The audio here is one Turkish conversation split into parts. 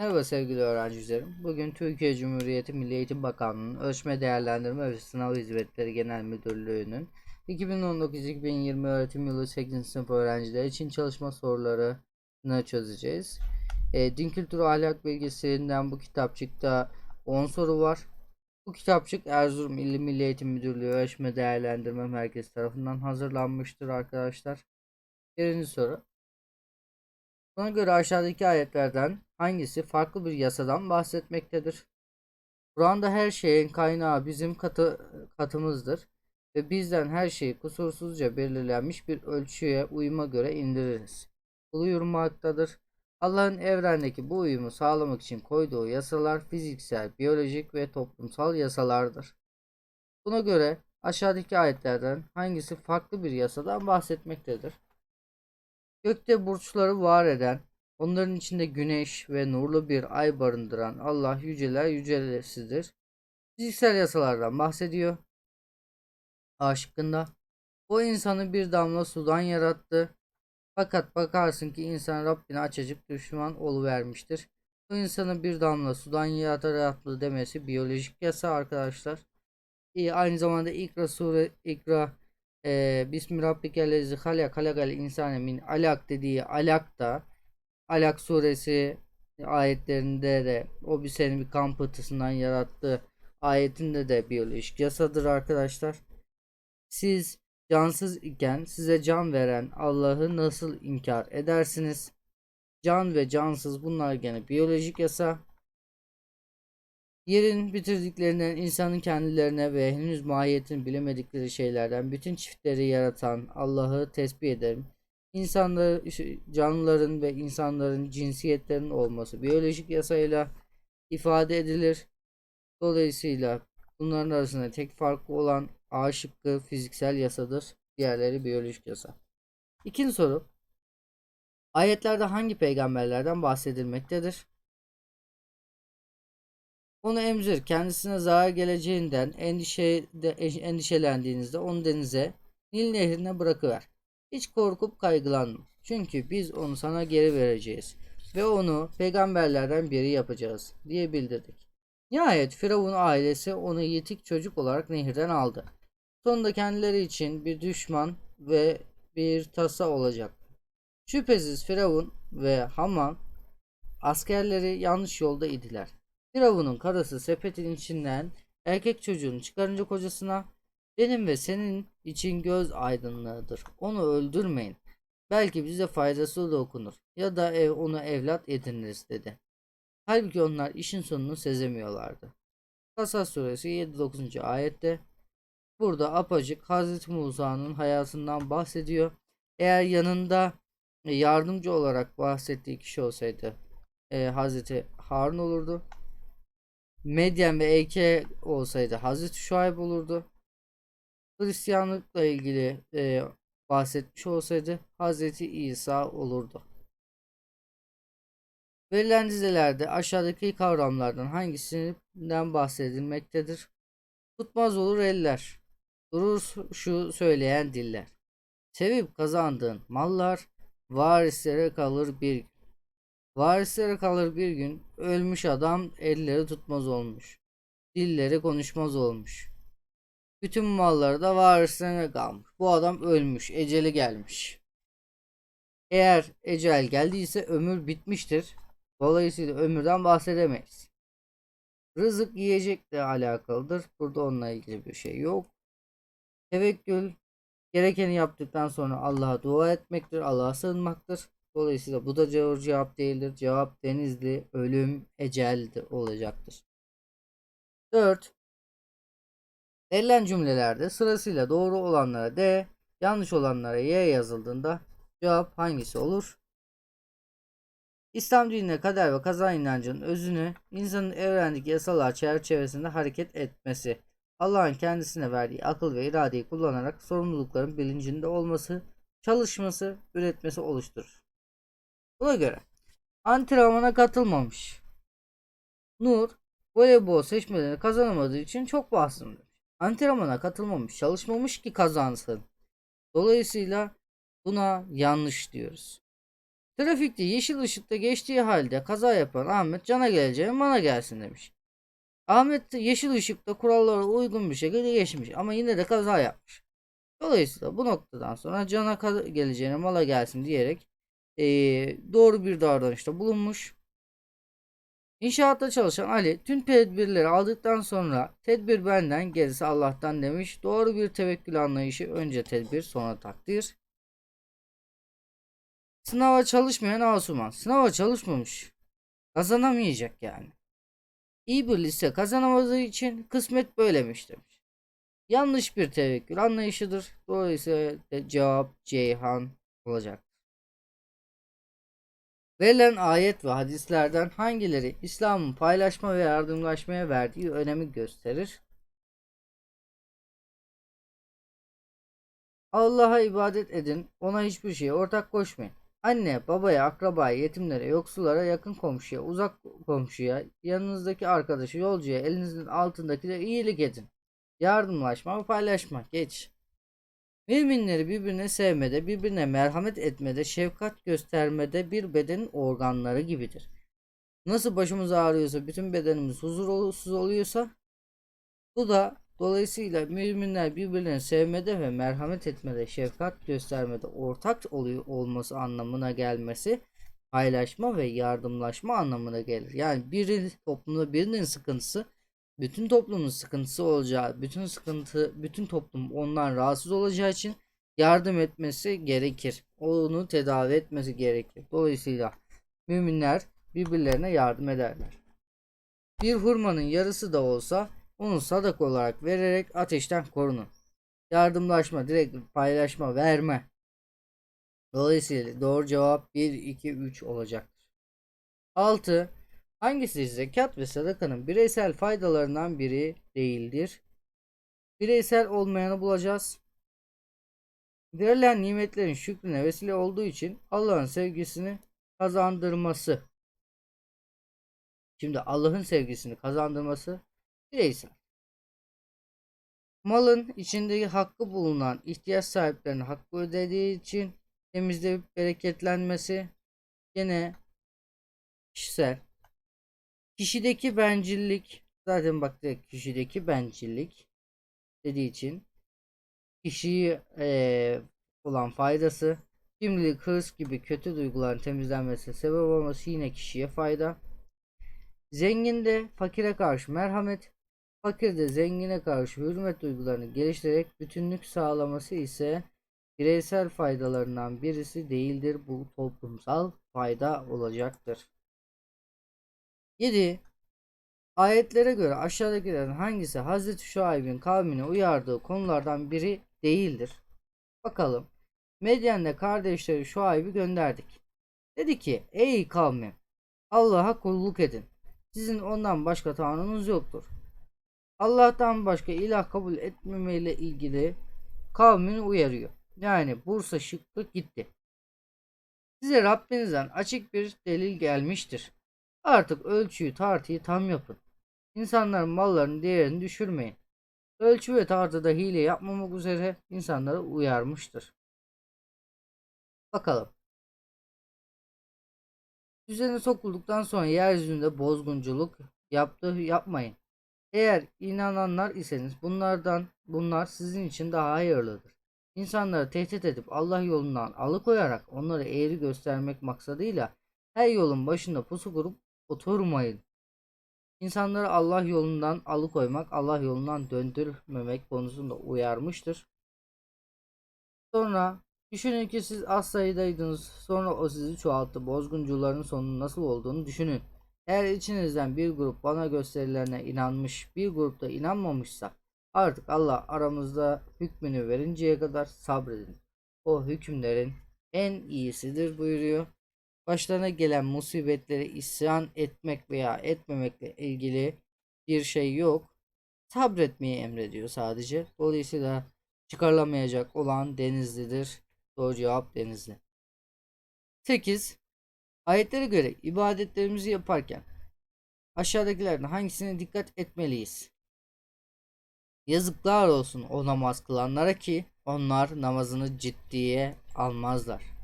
Merhaba sevgili öğrencilerim. Bugün Türkiye Cumhuriyeti Milli Eğitim Bakanlığı'nın Ölçme Değerlendirme ve Sınav Hizmetleri Genel Müdürlüğü'nün 2019-2020 öğretim yılı 8. sınıf öğrencileri için çalışma sorularını çözeceğiz. E, Din Kültürü Ahlak Bilgisi'nden bu kitapçıkta 10 soru var. Bu kitapçık Erzurum İl Milli Eğitim Müdürlüğü Ölçme Değerlendirme Merkezi tarafından hazırlanmıştır arkadaşlar. Birinci soru. Buna göre aşağıdaki ayetlerden hangisi farklı bir yasadan bahsetmektedir? Kur'an'da her şeyin kaynağı bizim katı, katımızdır ve bizden her şeyi kusursuzca belirlenmiş bir ölçüye uyuma göre indiririz. Buyurmaktadır. Allah'ın evrendeki bu uyumu sağlamak için koyduğu yasalar fiziksel, biyolojik ve toplumsal yasalardır. Buna göre aşağıdaki ayetlerden hangisi farklı bir yasadan bahsetmektedir? Gökte burçları var eden, onların içinde güneş ve nurlu bir ay barındıran Allah yüceler yücelesidir. Fiziksel yasalardan bahsediyor. A şıkkında. O insanı bir damla sudan yarattı. Fakat bakarsın ki insan Rabbine açacık düşman oluvermiştir. O insanı bir damla sudan yarattı demesi biyolojik yasa arkadaşlar. E, aynı zamanda İkra sure İkra e, Bismi Rabbikellezi halak halakal insane min alak dediği alak da Alak suresi ayetlerinde de o bir seni bir kan pıhtısından yarattığı ayetinde de biyolojik yasadır arkadaşlar. Siz cansız iken size can veren Allah'ı nasıl inkar edersiniz? Can ve cansız bunlar gene biyolojik yasa. Yerin bitirdiklerinden insanın kendilerine ve henüz mahiyetini bilemedikleri şeylerden bütün çiftleri yaratan Allah'ı tesbih ederim. İnsanlar, canlıların ve insanların cinsiyetlerinin olması biyolojik yasayla ifade edilir. Dolayısıyla bunların arasında tek farklı olan A şıkkı fiziksel yasadır. Diğerleri biyolojik yasa. İkinci soru. Ayetlerde hangi peygamberlerden bahsedilmektedir? Onu emzir. Kendisine zarar geleceğinden endişe, endişelendiğinizde onu denize, Nil nehrine bırakıver. Hiç korkup kaygılanma. Çünkü biz onu sana geri vereceğiz ve onu peygamberlerden biri yapacağız diye bildirdik. Nihayet Firavun ailesi onu yetik çocuk olarak nehirden aldı. Sonunda kendileri için bir düşman ve bir tasa olacak. Şüphesiz Firavun ve Haman askerleri yanlış yolda idiler. Firavun'un karısı sepetin içinden erkek çocuğunu çıkarınca kocasına benim ve senin için göz aydınlığıdır. Onu öldürmeyin. Belki bize faydası dokunur. Ya da ev onu evlat ediniriz dedi. Halbuki onlar işin sonunu sezemiyorlardı. Kasas suresi 7-9. ayette burada apacık Hazreti Musa'nın hayatından bahsediyor. Eğer yanında yardımcı olarak bahsettiği kişi olsaydı e, Hazreti Harun olurdu. Medyen ve Eke olsaydı Hazreti Şuayb olurdu. Hristiyanlıkla ilgili e, bahsetmiş olsaydı Hazreti İsa olurdu. Verilen dizelerde aşağıdaki kavramlardan hangisinden bahsedilmektedir? Tutmaz olur eller. Durur şu söyleyen diller. Sevip kazandığın mallar varislere kalır bir gün. Varislere kalır bir gün ölmüş adam elleri tutmaz olmuş. Dilleri konuşmaz olmuş. Bütün malları da varislerine kalmış. Bu adam ölmüş. Eceli gelmiş. Eğer ecel geldiyse ömür bitmiştir. Dolayısıyla ömürden bahsedemeyiz. Rızık yiyecekle alakalıdır. Burada onunla ilgili bir şey yok. Tevekkül gerekeni yaptıktan sonra Allah'a dua etmektir. Allah'a sığınmaktır. Dolayısıyla bu da doğru cevap değildir. Cevap denizli, ölüm, ecel olacaktır. 4. Verilen cümlelerde sırasıyla doğru olanlara D, yanlış olanlara Y yazıldığında cevap hangisi olur? İslam dinine kader ve kaza inancının özünü insanın evrendeki yasalar çerçevesinde hareket etmesi, Allah'ın kendisine verdiği akıl ve iradeyi kullanarak sorumlulukların bilincinde olması, çalışması, üretmesi oluşturur. Buna göre antrenmana katılmamış. Nur, voleybol seçmelerini kazanamadığı için çok bahtsızdır antrenmana katılmamış, çalışmamış ki kazansın. Dolayısıyla buna yanlış diyoruz. Trafikte yeşil ışıkta geçtiği halde kaza yapan Ahmet cana geleceğine bana gelsin demiş. Ahmet yeşil ışıkta kurallara uygun bir şekilde geçmiş ama yine de kaza yapmış. Dolayısıyla bu noktadan sonra cana geleceğine mala gelsin diyerek eee, doğru bir davranışta bulunmuş. İnşaatta çalışan Ali tüm tedbirleri aldıktan sonra tedbir benden gerisi Allah'tan demiş. Doğru bir tevekkül anlayışı önce tedbir sonra takdir. Sınava çalışmayan Asuman. Sınava çalışmamış. Kazanamayacak yani. İyi bir lise kazanamadığı için kısmet böylemiş demiş. Yanlış bir tevekkül anlayışıdır. Dolayısıyla cevap Ceyhan olacak. Verilen ayet ve hadislerden hangileri İslam'ın paylaşma ve yardımlaşmaya verdiği önemi gösterir? Allah'a ibadet edin, ona hiçbir şeye ortak koşmayın. Anne, babaya, akrabaya, yetimlere, yoksullara, yakın komşuya, uzak komşuya, yanınızdaki arkadaşı, yolcuya, elinizin altındakilere iyilik edin. Yardımlaşma ve paylaşma. Geç. Müminleri birbirine sevmede, birbirine merhamet etmede, şefkat göstermede bir bedenin organları gibidir. Nasıl başımız ağrıyorsa, bütün bedenimiz huzursuz oluyorsa, bu da dolayısıyla müminler birbirlerini sevmede ve merhamet etmede, şefkat göstermede ortak oluyor olması anlamına gelmesi, paylaşma ve yardımlaşma anlamına gelir. Yani bir toplumda birinin sıkıntısı bütün toplumun sıkıntısı olacağı, bütün sıkıntı, bütün toplum ondan rahatsız olacağı için yardım etmesi gerekir. Onu tedavi etmesi gerekir. Dolayısıyla müminler birbirlerine yardım ederler. Bir hurmanın yarısı da olsa onu sadak olarak vererek ateşten korunun. Yardımlaşma, direkt paylaşma, verme. Dolayısıyla doğru cevap 1, 2, 3 olacaktır. 6. Hangisi zekat ve sadakanın bireysel faydalarından biri değildir? Bireysel olmayanı bulacağız. Verilen nimetlerin şükrüne vesile olduğu için Allah'ın sevgisini kazandırması. Şimdi Allah'ın sevgisini kazandırması bireysel. Malın içindeki hakkı bulunan ihtiyaç sahiplerine hakkı ödediği için temizleyip bereketlenmesi gene kişisel. Kişideki bencillik zaten bak kişideki bencillik dediği için kişiyi eee, olan faydası cimrilik, hırs gibi kötü duyguların temizlenmesine sebep olması yine kişiye fayda. Zenginde fakire karşı merhamet, fakirde zengine karşı hürmet duygularını geliştirerek bütünlük sağlaması ise bireysel faydalarından birisi değildir. Bu toplumsal fayda olacaktır. 7. Ayetlere göre aşağıdakilerin hangisi Hazreti Şuayb'in kavmini uyardığı konulardan biri değildir? Bakalım. Medyen'de kardeşleri Şuayb'i gönderdik. Dedi ki ey kavmim Allah'a kulluk edin. Sizin ondan başka tanrınız yoktur. Allah'tan başka ilah kabul etmemeyle ilgili kavmini uyarıyor. Yani Bursa şıkkı gitti. Size Rabbinizden açık bir delil gelmiştir. Artık ölçüyü tartıyı tam yapın. İnsanların mallarının değerini düşürmeyin. Ölçü ve tartıda hile yapmamak üzere insanları uyarmıştır. Bakalım. Düzene sokulduktan sonra yeryüzünde bozgunculuk yaptı yapmayın. Eğer inananlar iseniz bunlardan bunlar sizin için daha hayırlıdır. İnsanları tehdit edip Allah yolundan alıkoyarak onları eğri göstermek maksadıyla her yolun başında pusu kurup oturmayın. İnsanları Allah yolundan alıkoymak, Allah yolundan döndürmemek konusunda uyarmıştır. Sonra düşünün ki siz az sayıdaydınız. Sonra o sizi çoğalttı. Bozguncuların sonunun nasıl olduğunu düşünün. Eğer içinizden bir grup bana gösterilerine inanmış, bir grupta inanmamışsa artık Allah aramızda hükmünü verinceye kadar sabredin. O hükümlerin en iyisidir buyuruyor. Başlarına gelen musibetlere isyan etmek veya etmemekle ilgili bir şey yok. Sabretmeyi emrediyor sadece. Dolayısıyla çıkarılamayacak olan Denizli'dir. Doğru cevap Denizli. 8. Ayetlere göre ibadetlerimizi yaparken aşağıdakilerden hangisine dikkat etmeliyiz? Yazıklar olsun o namaz kılanlara ki onlar namazını ciddiye almazlar.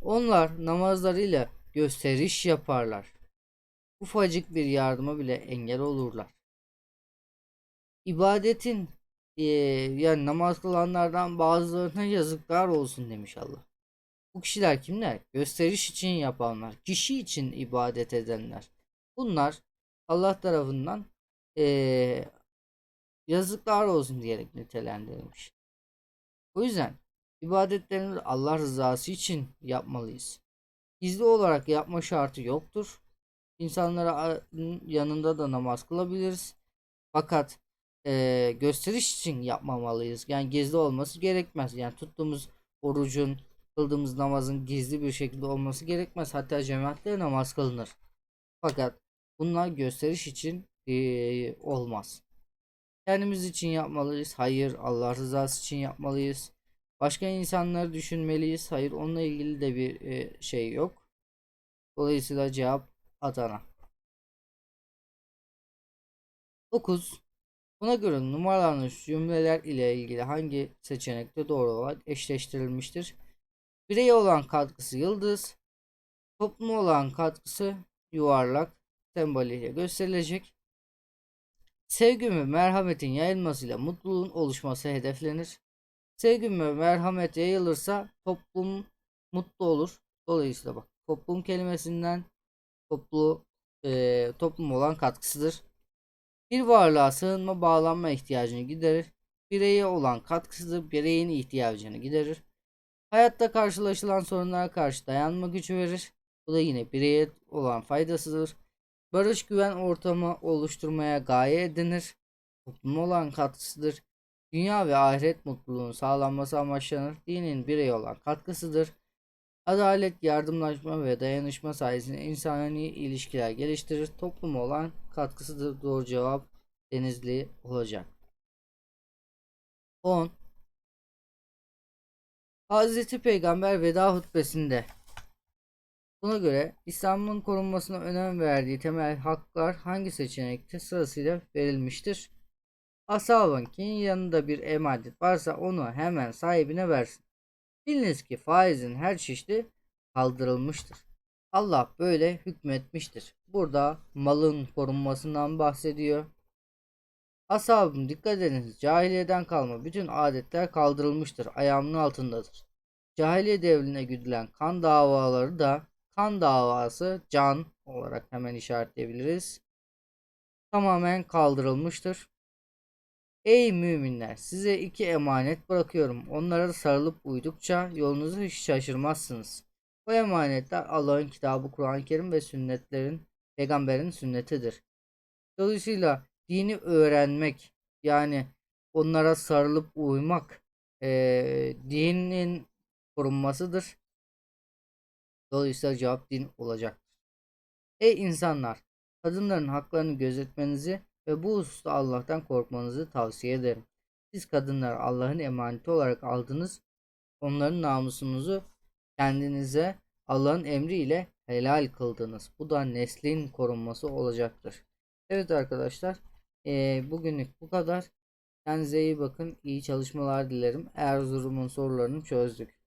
Onlar namazlarıyla gösteriş yaparlar. Ufacık bir yardıma bile engel olurlar. İbadetin eee, yani namaz kılanlardan bazılarına yazıklar olsun demiş Allah. Bu kişiler kimler? Gösteriş için yapanlar, kişi için ibadet edenler. Bunlar Allah tarafından eee, yazıklar olsun diyerek nitelendirilmiş. O yüzden ibadetlerimizi Allah rızası için yapmalıyız. Gizli olarak yapma şartı yoktur. İnsanlara yanında da namaz kılabiliriz. Fakat eee, gösteriş için yapmamalıyız. Yani gizli olması gerekmez. Yani tuttuğumuz orucun, kıldığımız namazın gizli bir şekilde olması gerekmez. Hatta cemaatle namaz kılınır. Fakat bunlar gösteriş için eee, olmaz. Kendimiz için yapmalıyız. Hayır, Allah rızası için yapmalıyız. Başka insanları düşünmeliyiz. Hayır, onunla ilgili de bir e, şey yok. Dolayısıyla cevap Adana. 9. Buna göre numaralanmış cümleler ile ilgili hangi seçenekte doğru olarak eşleştirilmiştir? Bireye olan katkısı yıldız, topluma olan katkısı yuvarlak sembolüyle gösterilecek. Sevgi ve merhametin yayılmasıyla mutluluğun oluşması hedeflenir. Sevgi ve merhamet yayılırsa toplum mutlu olur. Dolayısıyla bak toplum kelimesinden toplu e, toplum olan katkısıdır. Bir varlığa sığınma bağlanma ihtiyacını giderir. Bireye olan katkısıdır. Bireyin ihtiyacını giderir. Hayatta karşılaşılan sorunlara karşı dayanma gücü verir. Bu da yine bireye olan faydasıdır. Barış güven ortamı oluşturmaya gaye edinir. Topluma olan katkısıdır. Dünya ve ahiret mutluluğunun sağlanması amaçlanır. Dinin birey olan katkısıdır. Adalet, yardımlaşma ve dayanışma sayesinde insani ilişkiler geliştirir. Topluma olan katkısıdır. Doğru cevap Denizli olacak. 10. Hazreti Peygamber veda hutbesinde Buna göre İslam'ın korunmasına önem verdiği temel haklar hangi seçenekte sırasıyla verilmiştir? Ashabın kimin yanında bir emanet varsa onu hemen sahibine versin. Biliniz ki faizin her çeşidi kaldırılmıştır. Allah böyle hükmetmiştir. Burada malın korunmasından bahsediyor. Ashabım dikkat ediniz cahiliyeden kalma bütün adetler kaldırılmıştır. Ayağımın altındadır. Cahiliye devrine güdülen kan davaları da kan davası can olarak hemen işaretleyebiliriz. Tamamen kaldırılmıştır. Ey müminler size iki emanet bırakıyorum. Onlara sarılıp uydukça yolunuzu hiç şaşırmazsınız. Bu emanetler Allah'ın kitabı Kur'an-ı Kerim ve sünnetlerin peygamberin sünnetidir. Dolayısıyla dini öğrenmek yani onlara sarılıp uymak e, dinin korunmasıdır. Dolayısıyla cevap din olacaktır. Ey insanlar! Kadınların haklarını gözetmenizi ve bu hususta Allah'tan korkmanızı tavsiye ederim. Siz kadınlar Allah'ın emaneti olarak aldınız. Onların namusunuzu kendinize Allah'ın emriyle helal kıldınız. Bu da neslin korunması olacaktır. Evet arkadaşlar e, bugünlük bu kadar. Kendinize iyi bakın. İyi çalışmalar dilerim. Erzurum'un sorularını çözdük.